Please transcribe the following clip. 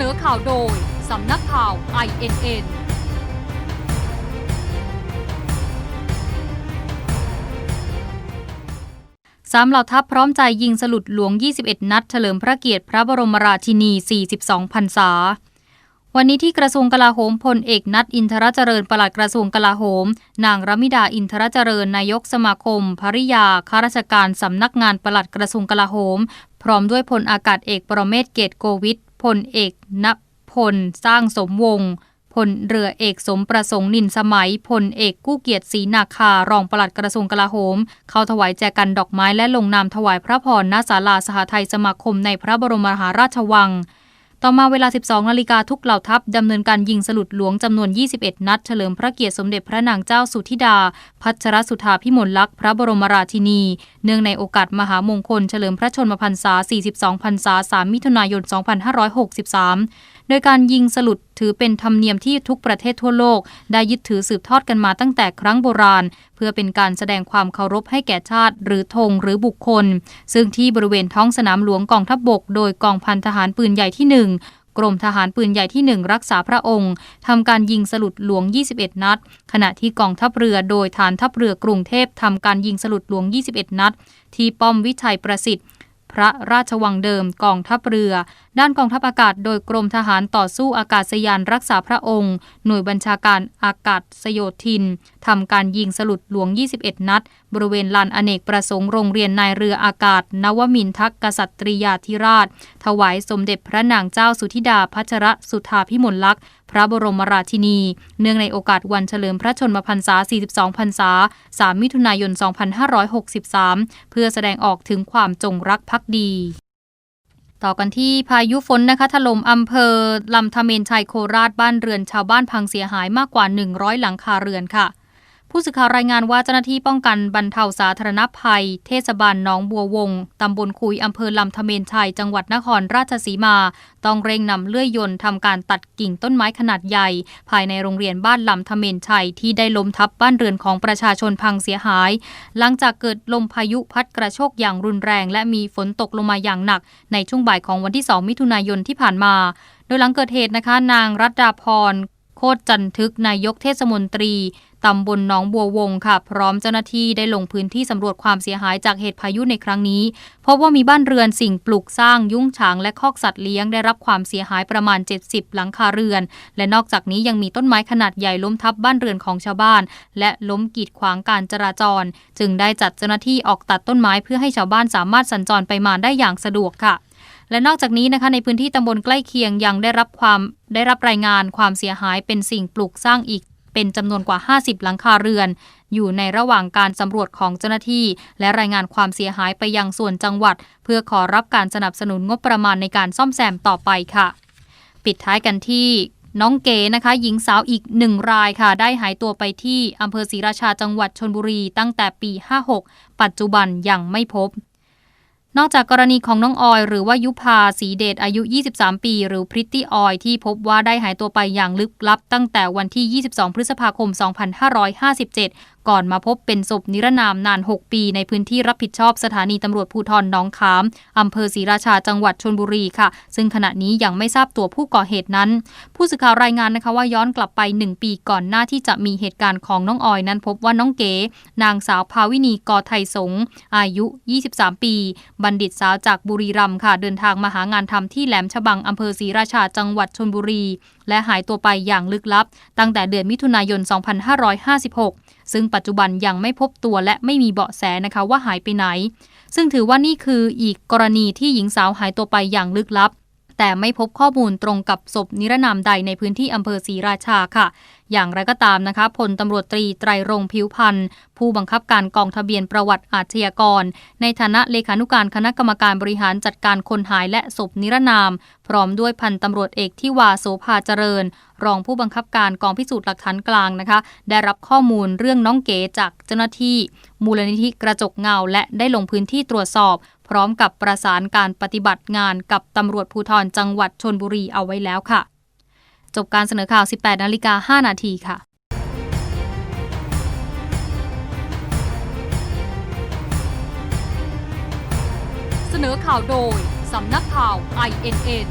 นอข่าวโดย สำนักข่าว INN สามเหล่าทัพพร้อมใจยิงสลุดหลวง 21 นัด เฉลิมพระเกียรติพระบรมราชินี 42 พรรษา วันนี้ที่กระทรวงกลาโหมพลเอกนัดอินทรเจริญปลัดกระทรวงกลาโหม นางรมิดาอินทรเจริญนายกสมาคม ภริยาข้าราชการสำนักงานปลัดกระทรวงกลาโหม พร้อมด้วยพลอากาศเอกประเมศเกตโกวิท พลเอกณพลสร้างสมวงศ์พลเรือเอกสมประสงค์นินสมัยพลเอกกู้เกียรติศรีนาคารองปลัดกระทรวงกลาโหม เข้าถวายแจกันดอกไม้และลงนามถวายพระพรณศาลาสหไทยสมาคมในพระบรมมหาราชวัง ต่อมาเวลา 12 นาฬิกาทุกเหล่าทัพดำเนินการยิงสลุดหลวงจำนวน 21 นัด เฉลิมพระเกียรติสมเด็จพระนางเจ้าสุธิดา พัชรสุธาพิมลลักษณ์พระบรมราชินี เนื่องในโอกาสมหามงคลเฉลิมพระชนมพรรษา 42 พรรษา 3 มิถุนายน 2563 โดยการยิงสลุดถือเป็นธรรมเนียมที่ทุกประเทศทั่วโลก ได้ยึดถือสืบทอดกันมาตั้งแต่ครั้งโบราณ เพื่อเป็นการแสดงความเคารพให้แก่ชาติ หรือธงหรือบุคคล ซึ่งที่บริเวณท้องสนามหลวงกองทัพบบก โดยกองพันทหารปืนใหญ่ที่ 1กรมทหารปืนใหญ่ที่ 1 รักษาพระองค์ทำการยิงสลุดหลวง 21 นัด ขณะที่กองทัพเรือโดยฐานทัพเรือกรุงเทพทำการยิงสลุดหลวง 21 นัด ที่ป้อมวิชัยประสิทธิ์ พระราชวังเดิมกองทัพเรือ ด้านกองทัพอากาศโดยกรมทหารต่อสู้อากาศยานรักษาพระองค์ หน่วยบัญชาการอากาศสโยธินทำการยิงสลุดหลวง 21 นัด บริเวณลานอเนกประสงค์โรงเรียนนายเรืออากาศ นวมินทักกษัตริยาธิราช ถวายสมเด็จพระนางเจ้าสุธิดาพัชรสุธาพิมลลักษณ์พระบรมราชินี เนื่องในโอกาสวันเฉลิมพระชนมพรรษา 42 พรรษา 3 มิถุนายน 2563 เพื่อแสดงออกถึงความจงรักภักดี ต่อกันที่พายุฝนนะคะถล่มอำเภอลำธเมนชัยโคราชบ้านเรือนชาวบ้านพังเสียหายมากกว่า 100 หลังคาเรือนค่ะ ผู้สื่อข่าวรายงานว่าเจ้าหน้าที่ป้องกันบรรเทาสาธารณภัย เทศบาลหนองบัววงตำบลคุยอำเภอลำธเมนชัย จังหวัดนครราชสีมา ต้องเร่งนำเลื่อยยนต์ทำการตัดกิ่งต้นไม้ขนาดใหญ่ ภายในโรงเรียนบ้านลำธเมนชัย ที่ได้ล้มทับบ้านเรือนของประชาชนพังเสียหาย หลังจากเกิดลมพายุพัดกระโชกอย่างรุนแรง และมีฝนตกลงมาอย่างหนัก ในช่วงบ่ายของวันที่ 2 มิถุนายนที่ผ่านมา โดยหลังเกิดเหตุนะคะ นางรัตดาพรโคตรจันทึกนายกเทศมนตรี ตำบลหนองบัววงค่ะ พร้อมเจ้าหน้าที่ได้ลงพื้นที่สำรวจความเสียหายจากเหตุพายุในครั้งนี้ พบว่ามีบ้านเรือนสิ่งปลูกสร้างยุ้งฉางและคอกสัตว์เลี้ยงได้รับความเสียหายประมาณ 70 หลังคาเรือน และนอกจากนี้ยังมีต้นไม้ขนาดใหญ่ล้มทับบ้านเรือนของชาวบ้าน และล้มกีดขวางการจราจร จึงได้จัดเจ้าหน้าที่ออกตัดต้นไม้เพื่อให้ชาวบ้านสามารถสัญจรไปมาได้อย่างสะดวกค่ะและนอกจากนี้นะคะในพื้นที่ตำบลใกล้เคียงยังได้รับความได้รับรายงานความเสียหายเป็นสิ่งปลูกสร้างอีก เป็นจำนวนกว่า 50 หลังคาเรือน อยู่ในระหว่างการสำรวจของเจ้าหน้าที่ และรายงานความเสียหายไปยังส่วนจังหวัด เพื่อขอรับการสนับสนุนงบประมาณในการซ่อมแซมต่อไปค่ะ ปิดท้ายกันที่น้องเก๋นะคะ หญิงสาวอีกหนึ่งรายค่ะ ได้หายตัวไปที่อำเภอศรีราชาจังหวัดชนบุรี ตั้งแต่ปี 56 ปัจจุบันยังไม่พบ นอกจากกรณีของน้องออย หรือว่ายุพาสีเดชอายุ 23 ปี หรือพริตตี้ออยที่พบว่าได้หายตัวไปอย่างลึกลับตั้งแต่วันที่ 22 พฤษภาคม 2557 ก่อนมาพบเป็นศพนิรนามนาน 6 ปีในพื้นที่รับผิดชอบสถานีตำรวจภูธรหนองขามอำเภอศรีราชาจังหวัดชนบุรีค่ะ ซึ่งขณะนี้ยังไม่ทราบตัวผู้ก่อเหตุนั้น ผู้สื่อข่าวรายงานนะคะว่าย้อนกลับไป 1 ปีก่อนหน้าที่จะมีเหตุการณ์ของน้องออยนั้นพบว่าน้องเก๋นางสาวภาวินีกอไทยสงอายุ 23 ปี บัณฑิตสาวจากบุรีรัมย์ค่ะ เดินทางมาหางานทำที่แหลมฉบังอำเภอศรีราชาจังหวัดชนบุรี และหายตัวไปอย่างลึกลับ ตั้งแต่เดือนมิถุนายน 2556 ซึ่งปัจจุบันยังไม่พบตัวและไม่มีเบาะแสนะคะว่าหายไปไหน ซึ่งถือว่านี่คืออีกกรณีที่หญิงสาวหายตัวไปอย่างลึกลับ แต่ไม่พบข้อมูลตรงกับศพนิรนามใดในพื้นที่อำเภอศรีราชาค่ะ อย่างไรก็ตามนะคะพลตำรวจตรีไตรรงผิวพันธ์ผู้บังคับการกองทะเบียนประวัติอาชญากร ในฐานะเลขานุการคณะกรรมการบริหารจัดการคนหายและศพนิรนาม พร้อมด้วยพันตำรวจเอกที่วาโสภาเจริญ รองผู้บังคับการกองพิสูจน์หลักฐานกลางนะคะ ได้รับข้อมูลเรื่องน้องเก๋จากเจ้าหน้าที่ มูลนิธิกระจกเงาและได้ลงพื้นที่ตรวจสอบ พร้อมกับประสานการปฏิบัติงานกับตำรวจภูธรจังหวัดชนบุรีเอาไว้แล้วค่ะ จบการเสนอข่าว 18นาฬิกา5นาทีค่ะเสนอข่าวโดย สำนักข่าว INN